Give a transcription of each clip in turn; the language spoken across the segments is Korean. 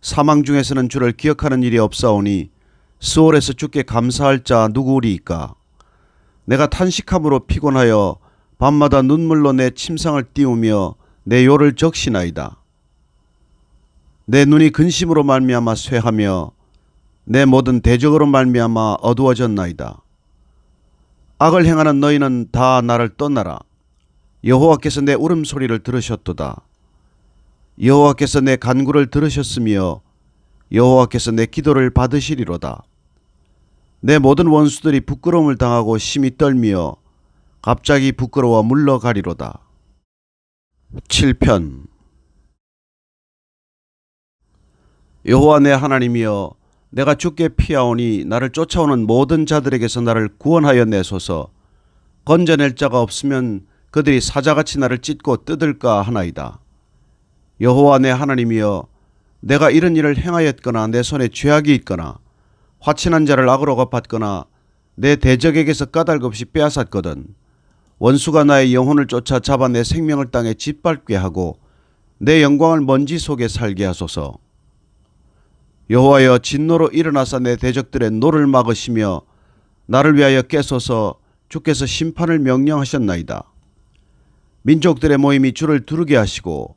사망 중에서는 주를 기억하는 일이 없사오니 스올에서 주께 감사할 자 누구리이까? 내가 탄식함으로 피곤하여 밤마다 눈물로 내 침상을 띄우며 내 요를 적시나이다. 내 눈이 근심으로 말미암아 쇠하며 내 모든 대적으로 말미암아 어두워졌나이다. 악을 행하는 너희는 다 나를 떠나라. 여호와께서 내 울음소리를 들으셨도다 여호와께서 내 간구를 들으셨으며 여호와께서 내 기도를 받으시리로다. 내 모든 원수들이 부끄러움을 당하고 심히 떨며 갑자기 부끄러워 물러가리로다. 7편 여호와 내 하나님이여 내가 주께 피하오니 나를 쫓아오는 모든 자들에게서 나를 구원하여 내소서 건져낼 자가 없으면 그들이 사자같이 나를 찢고 뜯을까 하나이다. 여호와 내 하나님이여 내가 이런 일을 행하였거나 내 손에 죄악이 있거나 화친한 자를 악으로 갚았거나 내 대적에게서 까닭 없이 빼앗았거든. 원수가 나의 영혼을 쫓아 잡아 내 생명을 땅에 짓밟게 하고 내 영광을 먼지 속에 살게 하소서. 여호와여 진노로 일어나사 내 대적들의 노를 막으시며 나를 위하여 깨소서 주께서 심판을 명령하셨나이다. 민족들의 모임이 주를 두르게 하시고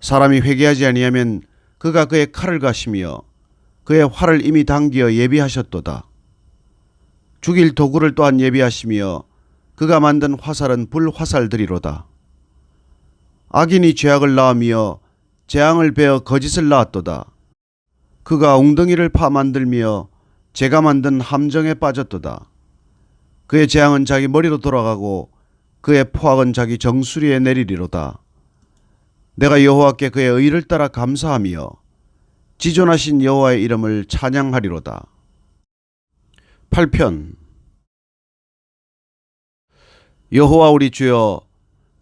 사람이 회개하지 아니하면 그가 그의 칼을 가시며 그의 활을 이미 당기어 예비하셨도다. 죽일 도구를 또한 예비하시며 그가 만든 화살은 불화살들이로다. 악인이 죄악을 낳으며 재앙을 베어 거짓을 낳았도다. 그가 웅덩이를 파 만들며 제가 만든 함정에 빠졌도다. 그의 재앙은 자기 머리로 돌아가고 그의 포악은 자기 정수리에 내리리로다. 내가 여호와께 그의 의를 따라 감사하며 지존하신 여호와의 이름을 찬양하리로다. 8편 여호와 우리 주여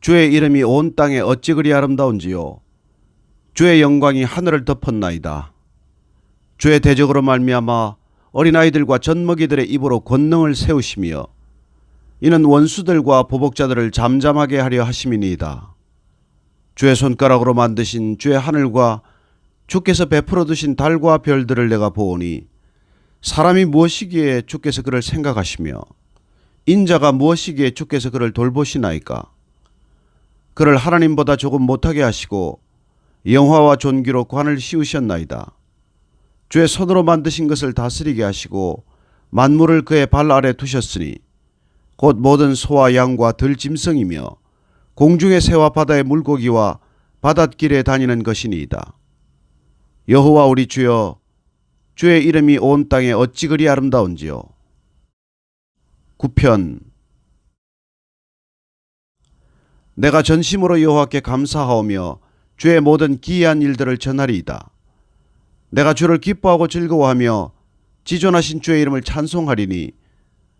주의 이름이 온 땅에 어찌 그리 아름다운지요 주의 영광이 하늘을 덮었나이다. 주의 대적으로 말미암아 어린아이들과 젖먹이들의 입으로 권능을 세우시며 이는 원수들과 보복자들을 잠잠하게 하려 하심이니이다. 주의 손가락으로 만드신 주의 하늘과 주께서 베풀어 두신 달과 별들을 내가 보오니 사람이 무엇이기에 주께서 그를 생각하시며 인자가 무엇이기에 주께서 그를 돌보시나이까? 그를 하나님보다 조금 못하게 하시고 영화와 존귀로 관을 씌우셨나이다. 주의 손으로 만드신 것을 다스리게 하시고 만물을 그의 발 아래 두셨으니 곧 모든 소와 양과 들짐승이며 공중의 새와 바다의 물고기와 바닷길에 다니는 것이니이다. 여호와 우리 주여 주의 이름이 온 땅에 어찌 그리 아름다운지요. 9편 내가 전심으로 여호와께 감사하오며 주의 모든 기이한 일들을 전하리이다. 내가 주를 기뻐하고 즐거워하며 지존하신 주의 이름을 찬송하리니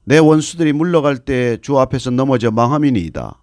내 원수들이 물러갈 때주 앞에서 넘어져 망함이니이다.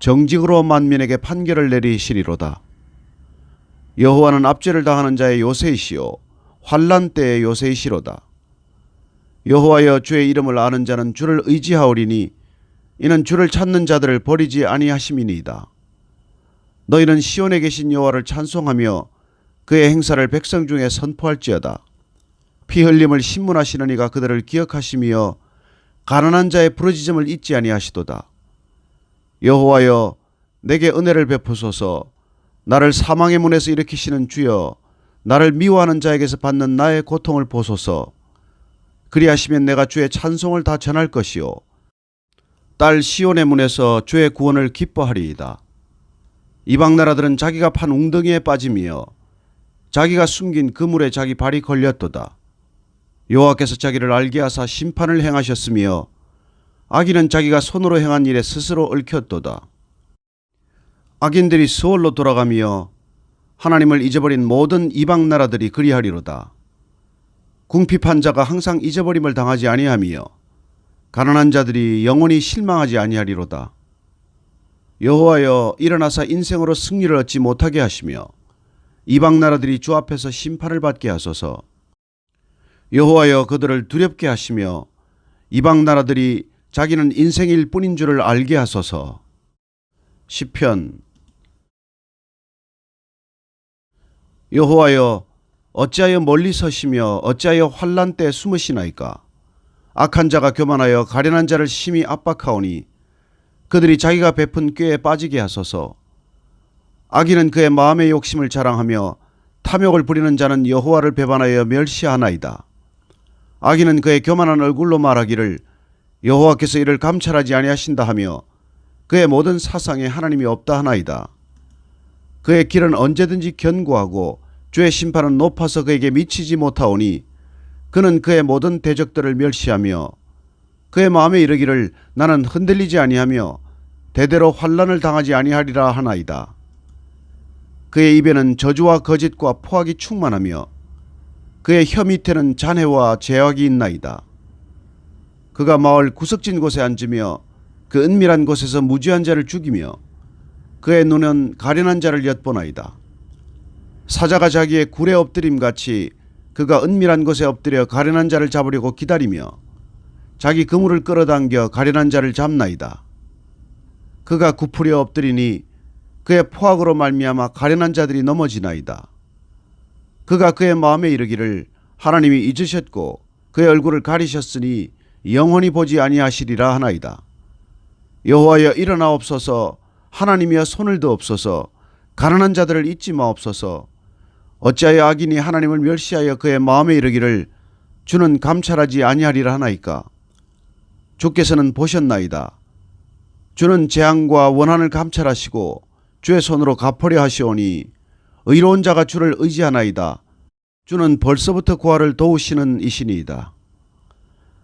정직으로 만민에게 판결을 내리시리로다. 여호와는 압제를 당하는 자의 요새이시요 환란 때의 요새이시로다. 여호와여 주의 이름을 아는 자는 주를 의지하오리니 이는 주를 찾는 자들을 버리지 아니하심이니이다. 너희는 시온에 계신 여호와를 찬송하며 그의 행사를 백성 중에 선포할지어다. 피 흘림을 신문하시는 이가 그들을 기억하시며 가난한 자의 부르짖음을 잊지 아니하시도다. 여호와여 내게 은혜를 베푸소서 나를 사망의 문에서 일으키시는 주여 나를 미워하는 자에게서 받는 나의 고통을 보소서 그리하시면 내가 주의 찬송을 다 전할 것이요 딸 시온의 문에서 주의 구원을 기뻐하리이다. 이방 나라들은 자기가 판 웅덩이에 빠짐이여 자기가 숨긴 그물에 자기 발이 걸렸도다. 여호와께서 자기를 알게 하사 심판을 행하셨으며 악인은 자기가 손으로 행한 일에 스스로 얽혔도다. 악인들이 수월로 돌아가며 하나님을 잊어버린 모든 이방 나라들이 그리하리로다. 궁핍한 자가 항상 잊어버림을 당하지 아니하며 가난한 자들이 영원히 실망하지 아니하리로다. 여호와여 일어나사 인생으로 승리를 얻지 못하게 하시며 이방 나라들이 주 앞에서 심판을 받게 하소서. 여호와여 그들을 두렵게 하시며 이방 나라들이 자기는 인생일 뿐인 줄을 알게 하소서. 시편. 여호와여 어찌하여 멀리 서시며 어찌하여 환란 때 숨으시나이까? 악한 자가 교만하여 가련한 자를 심히 압박하오니 그들이 자기가 베푼 꾀에 빠지게 하소서. 악인은 그의 마음의 욕심을 자랑하며 탐욕을 부리는 자는 여호와를 배반하여 멸시하나이다. 악인은 그의 교만한 얼굴로 말하기를 여호와께서 이를 감찰하지 아니하신다 하며 그의 모든 사상에 하나님이 없다 하나이다. 그의 길은 언제든지 견고하고 주의 심판은 높아서 그에게 미치지 못하오니 그는 그의 모든 대적들을 멸시하며 그의 마음에 이르기를 나는 흔들리지 아니하며 대대로 환란을 당하지 아니하리라 하나이다. 그의 입에는 저주와 거짓과 포악이 충만하며 그의 혀 밑에는 잔해와 죄악이 있나이다. 그가 마을 구석진 곳에 앉으며 그 은밀한 곳에서 무지한 자를 죽이며 그의 눈은 가련한 자를 엿보나이다. 사자가 자기의 굴에 엎드림 같이 그가 은밀한 곳에 엎드려 가련한 자를 잡으려고 기다리며 자기 그물을 끌어당겨 가련한 자를 잡나이다. 그가 굽으려 엎드리니 그의 포악으로 말미암아 가련한 자들이 넘어지나이다. 그가 그의 마음에 이르기를 하나님이 잊으셨고 그의 얼굴을 가리셨으니 영원히 보지 아니하시리라 하나이다. 여호와여 일어나옵소서. 하나님이여 손을 드옵소서. 가난한 자들을 잊지 마옵소서. 어찌하여 악인이 하나님을 멸시하여 그의 마음에 이르기를 주는 감찰하지 아니하리라 하나이까? 주께서는 보셨나이다. 주는 재앙과 원한을 감찰하시고 주의 손으로 갚으려 하시오니 의로운 자가 주를 의지하나이다. 주는 벌써부터 고아를 도우시는 이신이이다